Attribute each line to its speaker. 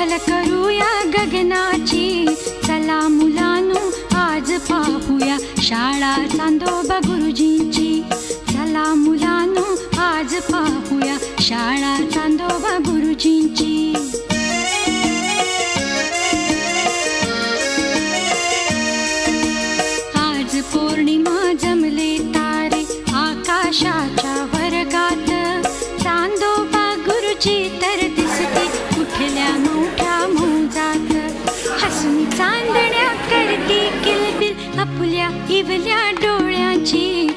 Speaker 1: उंचूया गगनाची. चला मुलांनो आज पाहूया शाळा चांदोबा गुरुजींची. चला मुलांनो आज पाहूया शाळा चांदोबा गुरुजींची. इवल्या डोळ्याची